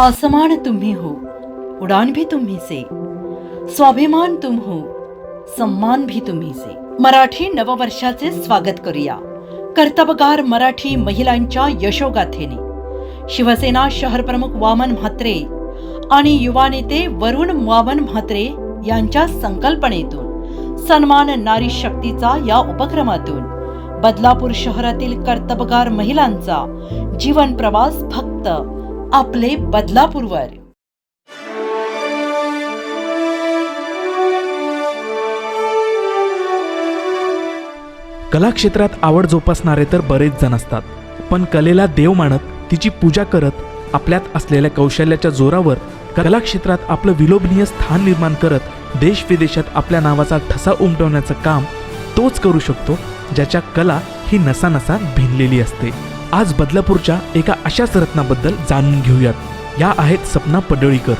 आसमान तुम्ही हो उडान भी तुम्ही से स्वाभिमान तुम हो सम्मान भी तुम्ही से. मराठी नववर्षाचे स्वागत करूया. कर्तबगार मराठी महिलांच्या यशोगाथेने. शिवसेना शहर प्रमुख वामन म्हात्रे आणि युवा नेते वरुण वामन म्हात्रे यांच्या संकल्पनेतून सन्मान नारी शक्तीचा या उपक्रमातून बदलापूर शहरातील कर्तबगार महिलांचा जीवन प्रवास फक्त आपले बदलापूरवर. कला क्षेत्रात आवड जोपासणारे तर बरेच जण असतात पण कलेला देव मानत तिची पूजा करत आपल्यात असलेल्या कौशल्याच्या जोरावर कला क्षेत्रात आपलं विलोभनीय स्थान निर्माण करत देश विदेशात आपल्या नावाचा ठसा उमटवण्याचं काम तोच करू शकतो ज्याच्या कला ही नसानसा भिनलेली असते. आज बदलापूरच्या एका अशाच रत्नाबद्दल जाणून घेऊयात. या आहेत सपना पडळीकर.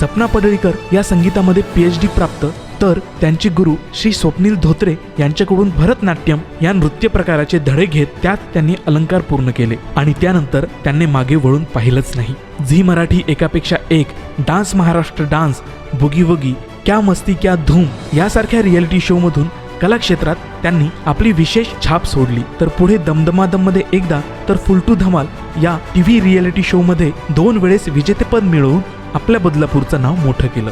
सपना पडळीकर या संगीतामध्ये पी एच डी प्राप्त तर त्यांचे गुरु श्री स्वप्नील धोत्रे यांच्याकडून भरतनाट्यम या नृत्य प्रकाराचे धडे घेत त्यात त्यांनी अलंकार पूर्ण केले आणि त्यानंतर त्यांनी मागे वळून पाहिलंच नाही. झी मराठी एकापेक्षा एक डान्स महाराष्ट्र डान्स बुगी वगी क्या मस्ती क्या धूम यासारख्या रियालिटी शोमधून कला क्षेत्रात त्यांनी आपली विशेष छाप सोडली. तर पुढे दमदमादममध्ये एकदा तर फुलटू धमाल या टीव्ही रियालिटी शोमध्ये दोन वेळेस विजेतेपद मिळवून आपल्या बदलापूरचं नाव मोठं केलं.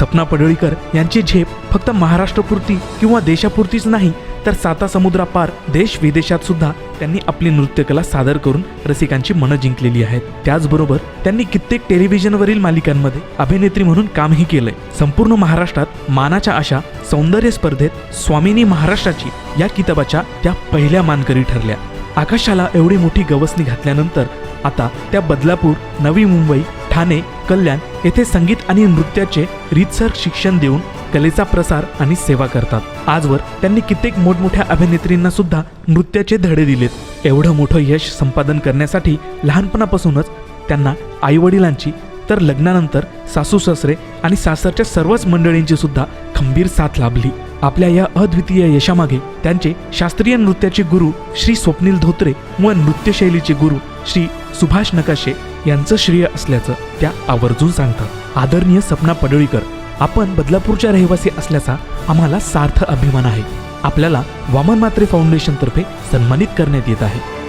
सपना पडळीकर यांची झेप फक्त महाराष्ट्रपुरती किंवा देशापुरतीच नाही तर साता समुद्रापार देश विदेशात सुद्धा त्यांनी आपली नृत्यकला सादर करून रसिकांची मनं जिंकलेली आहेत. त्याचबरोबर त्यांनी कित्येक टेलिव्हिजनवरील मालिकांमध्ये अभिनेत्री म्हणून कामही केलंय. संपूर्ण महाराष्ट्रात मानाच्या अशा सौंदर्य स्पर्धेत स्वामिनी महाराष्ट्राची या किताबाच्या त्या पहिल्या मानकरी ठरल्या. आकाशाला एवढी मोठी गवसणी घातल्यानंतर आता त्या बदलापूर नवी मुंबई ठाणे कल्याण येथे संगीत आणि नृत्याचे रीतसर शिक्षण देऊन कलेचा प्रसार आणि सेवा करतात. आजवर त्यांनी कित्येक मोठमोठ्या अभिनेत्रींना सुद्धा नृत्याचे धडे दिलेत. एवढं मोठं यश संपादन करण्यासाठी लहानपणापासूनच त्यांना आईवडिलांची तर लग्नानंतर सासू सासरे आणि सासरच्या सर्वच मंडळींची सुद्धा खंबीर साथ लाभली. आपल्या या अद्वितीय यशामागे त्यांचे शास्त्रीय नृत्याचे गुरु श्री स्वप्नील धोत्रे व नृत्यशैलीचे गुरु श्री सुभाष नकाशे यांचं श्रेय असल्याचं त्या आवर्जून सांगतात. आदरणीय सपना पडळीकर आपण बदलापूरच्या रहिवासी असल्याचा आम्हाला सार्थ अभिमान आहे. आपल्याला वामन मात्रे फाउंडेशनतर्फे सन्मानित करण्यात येत आहे.